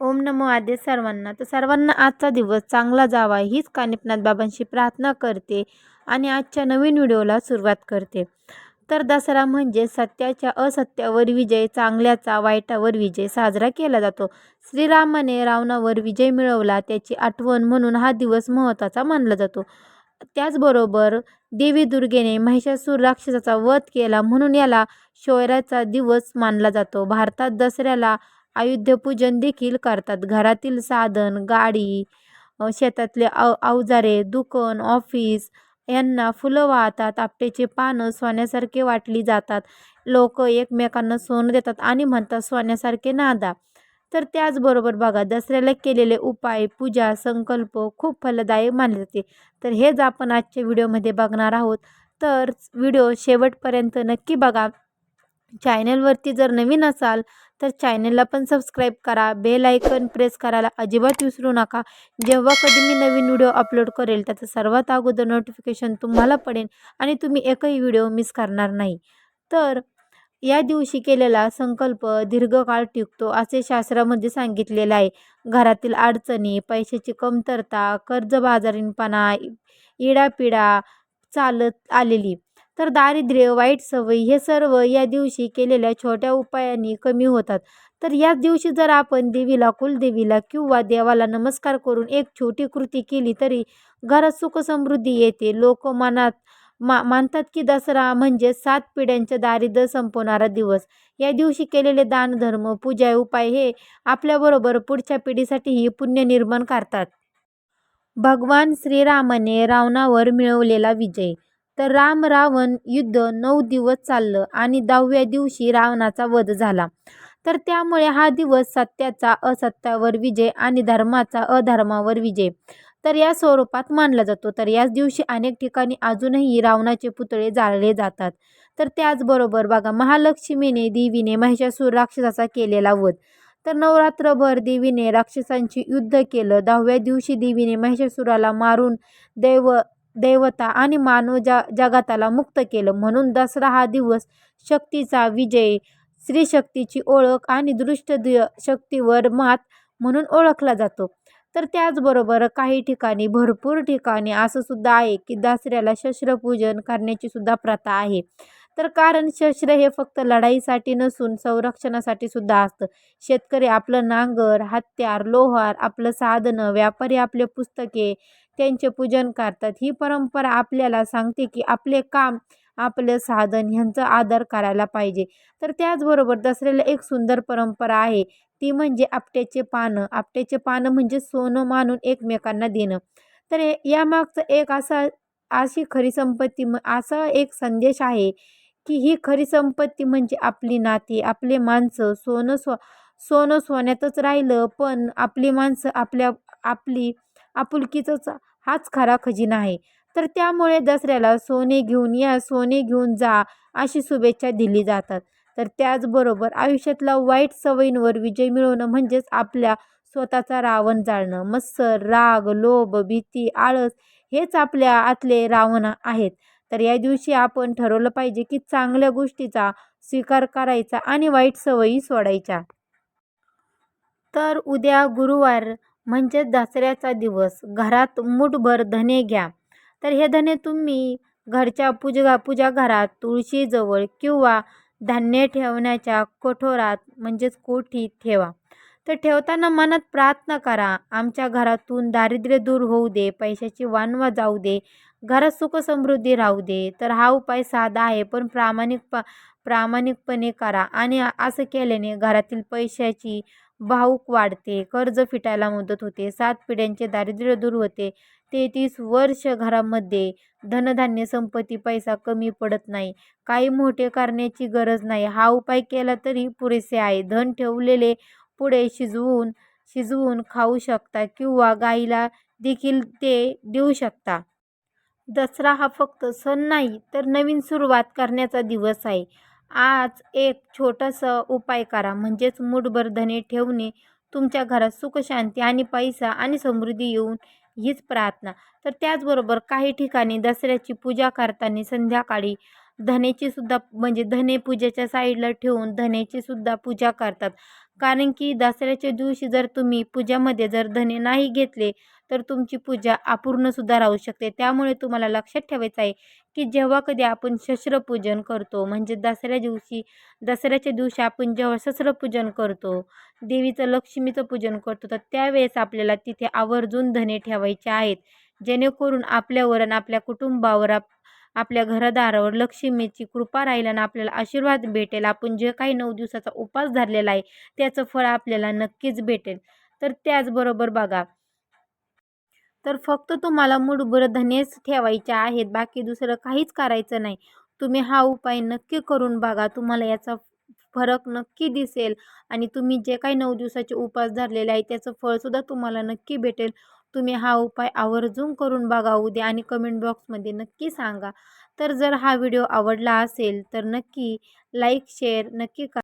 ओम नमो आदे सर्वांना. तर सर्वांना आजचा दिवस चांगला जावा हीच कानिपनाथ बाबांशी प्रार्थना करते आणि आजच्या नवीन व्हिडिओला सुरुवात करते. तर दसरा म्हणजे सत्याच्या असत्यावर विजय चांगल्याचा वाईटावर विजय साजरा केला जातो. श्रीरामाने रावणावर विजय मिळवला त्याची आठवण म्हणून हा दिवस महत्त्वाचा मानला जातो. त्याचबरोबर देवी दुर्गेने महिषासूर राक्षसाचा वध केला म्हणून याला शौर्याचा दिवस मानला जातो. भारतात दसऱ्याला आयुध्यपूजन देखील करतात. घरातील साधन गाडी शेतातले अव अवजारे दुकान ऑफिस यांना फुलं वाहतात. आपटेचे पानं सोन्यासारखे वाटली जातात. लोक एकमेकांना सोनं देतात आणि म्हणतात सोन्यासारखे नादा. तर त्याचबरोबर बघा दसऱ्याला केलेले उपाय पूजा संकल्प खूप फलदायक मानले जाते. तर हेच आपण आजच्या व्हिडिओमध्ये बघणार आहोत. तर व्हिडिओ शेवटपर्यंत नक्की बघा. चॅनलवरती जर नवीन असाल तर चॅनलला पण सबस्क्राईब करा बेल आयकन प्रेस करायला अजिबात विसरू नका. जेव्हा कधी मी नवीन व्हिडिओ अपलोड करेल त्याचं सर्वात अगोदर नोटिफिकेशन तुम्हाला पडेल आणि तुम्ही एकही व्हिडिओ मिस करणार नाही. तर या दिवशी केलेला संकल्प दीर्घकाळ टिकतो असे शास्त्रामध्ये सांगितलेलं आहे. घरातील अडचणी पैशाची कमतरता कर्जबाजारीपणा इडापिडा चालत आलेली. तर दारिद्र्य वाईट सवयी हे सर्व या दिवशी केलेल्या छोट्या उपायांनी कमी होतात. तर याच दिवशी जर आपण देवीला कुलदेवीला किंवा देवाला नमस्कार करून एक छोटी कृती केली तरी घरात सुख समृद्धी येते. लोक मनात मा मानतात की दसरा म्हणजे सात पिढ्यांच्या दारिद्र्य संपवणारा दिवस. या दिवशी केलेले दानधर्म पूजा उपाय हे आपल्याबरोबर पुढच्या पिढीसाठीही पुण्य निर्माण करतात. भगवान श्रीरामाने रावणावर मिळवलेला विजय. तर राम रावण युद्ध नऊ दिवस चाललं आणि दहाव्या दिवशी रावणाचा वध झाला. तर त्यामुळे हा दिवस सत्याचा असत्यावर विजय आणि धर्माचा अधर्मावर विजय. तर या स्वरूपात मानला जातो. तर याच दिवशी अनेक ठिकाणी अजूनही रावणाचे पुतळे जाळले जातात. तर त्याचबरोबर बघा महालक्ष्मीने देवीने महिषासूर राक्षसाचा केलेला वध. तर नवरात्रभर देवीने राक्षसांची युद्ध केलं. दहाव्या दिवशी देवीने महिषासुराला मारून दैव देवता आणि मानव जा जगाताला मुक्त केलं. म्हणून दसरा हा दिवस शक्तीचा विजय स्त्रीशक्तीची ओळख आणि दृष्ट शक्तीवर मात म्हणून ओळखला जातो. तर त्याचबरोबर काही ठिकाणी भरपूर ठिकाणी असं सुद्धा आहे की दसऱ्याला शस्त्रपूजन करण्याची सुद्धा प्रथा आहे. तर कारण शस्त्र हे फक्त लढाईसाठी नसून संरक्षणासाठी सुद्धा असतं. शेतकरी आपलं नांगर हत्यार लोहार आपलं साधनं व्यापारी आपले पुस्तके त्यांचे पूजन करतात. ही परंपरा आपल्याला सांगते की आपले काम आपलं साधन ह्यांचा आदर करायला पाहिजे. तर त्याचबरोबर दसऱ्याला एक सुंदर परंपरा आहे. ती म्हणजे आपट्याचे पानं. आपट्याचे पानं म्हणजे सोनं मानून एकमेकांना देणं. तर यामागचं एक असा अशी खरी संपत्ती म असा एक संदेश आहे की ही खरी संपत्ती म्हणजे आपली नाती आपले माणसं सोनं स्व सोनं सोन्यातच राहिलं पण आपली माणसं आपल्या आपली आपुलकीचंच हाच खरा खजिना आहे. तर त्यामुळे दसऱ्याला सोने घेऊन या सोने घेऊन जा अशी शुभेच्छा दिली जातात. तर त्याचबरोबर आयुष्यातला वाईट सवयींवर विजय मिळवणं म्हणजेच आपल्या स्वतःचा रावण जाळणं. मत्सर राग लोभ भीती आळस हेच आपल्या आतले रावण आहेत. तर या दिवशी आपण ठरवलं पाहिजे की चांगल्या गोष्टीचा स्वीकार करायचा आणि वाईट सवयी सोडायच्या. तर उद्या गुरुवार म्हणजेच दसऱ्याचा दिवस. घरात मुठभर धने घ्या. तर हे धने तुम्ही घरच्या पूजा पूजा घरात तुळशीजवळ किंवा धान्य ठेवण्याच्या कठोरात म्हणजेच कोठीत ठेवा. तर ठेवताना मनात प्रार्थना करा आमच्या घरातून दारिद्र्य दूर होऊ दे पैशाची वानवा जाऊ दे घरात सुख समृद्धी राहू दे तर हा उपाय साधा आहे पण प्रामाणिक प्रामाणिकपणे करा. आणि असं केल्याने घरातील पैशाची भाऊक वाढते कर्ज फिटायला मदत होते सात पिढ्यांचे दारिद्र्य दूर होते. तेहतीस वर्ष घरामध्ये धनधान्य संपत्ती पैसा कमी पडत नाही. काही मोठे करण्याची गरज नाही. हा उपाय केला तरी पुरेसे आहे. धन ठेवलेले पुढे शिजवून शिजवून खाऊ शकता किंवा गाईला देखील ते देऊ शकता. दसरा हा फक्त सण नाही तर नवीन सुरुवात करण्याचा दिवस आहे. आज एक छोटासा उपाय करा म्हणजेच मूठभर धने ठेवणे तुमच्या घरात सुखशांती आणि पैसा आणि समृद्धी येऊन हीच प्रार्थना. तर त्याचबरोबर काही ठिकाणी दसऱ्याची पूजा करताना संध्याकाळी धनेची सुद्धा म्हणजे धने पूजेच्या साईडला ठेवून धनेची सुद्धा पूजा करतात. कारण की दसऱ्याच्या दिवशी जर तुम्ही पूजामध्ये जर धने नाही घेतले तर तुमची पूजा अपूर्णसुद्धा राहू शकते. त्यामुळे तुम्हाला लक्षात ठेवायचं आहे की जेव्हा कधी आपण शस्त्रपूजन करतो म्हणजे दसऱ्या दिवशी दसऱ्याच्या दिवशी आपण जेव्हा शस्त्रपूजन करतो देवीचं लक्ष्मीचं पूजन करतो तर त्यावेळेस आपल्याला तिथे आवर्जून धने ठेवायचे आहेत. जेणेकरून आपल्यावर आणि आपल्या कुटुंबावर आप आपल्या घरदारावर लक्ष्मीची कृपा राहील आणि आपल्याला आशीर्वाद भेटेल. आपण जे काही नऊ दिवसाचा उपास धरलेला आहे त्याचं फळ आपल्याला नक्कीच भेटेल. तर त्याचबरोबर बघा तर फक्त तुम्हाला मुठभर धनेच ठेवायचे आहेत बाकी दुसरं काहीच करायचं नाही. तुम्ही हा उपाय नक्की करून बघा तुम्हाला याचा फरक नक्की दिसेल. आणि तुम्ही जे काही नऊ दिवसाचे उपास धरलेले आहे त्याचं फळसुद्धा तुम्हाला नक्की भेटेल. तुम्ही हा उपाय आवर्जून करून बघा. उद्या आणि कमेंट बॉक्समध्ये नक्की सांगा. तर जर हा व्हिडिओ आवडला असेल तर नक्की लाईक शेअर नक्की करा.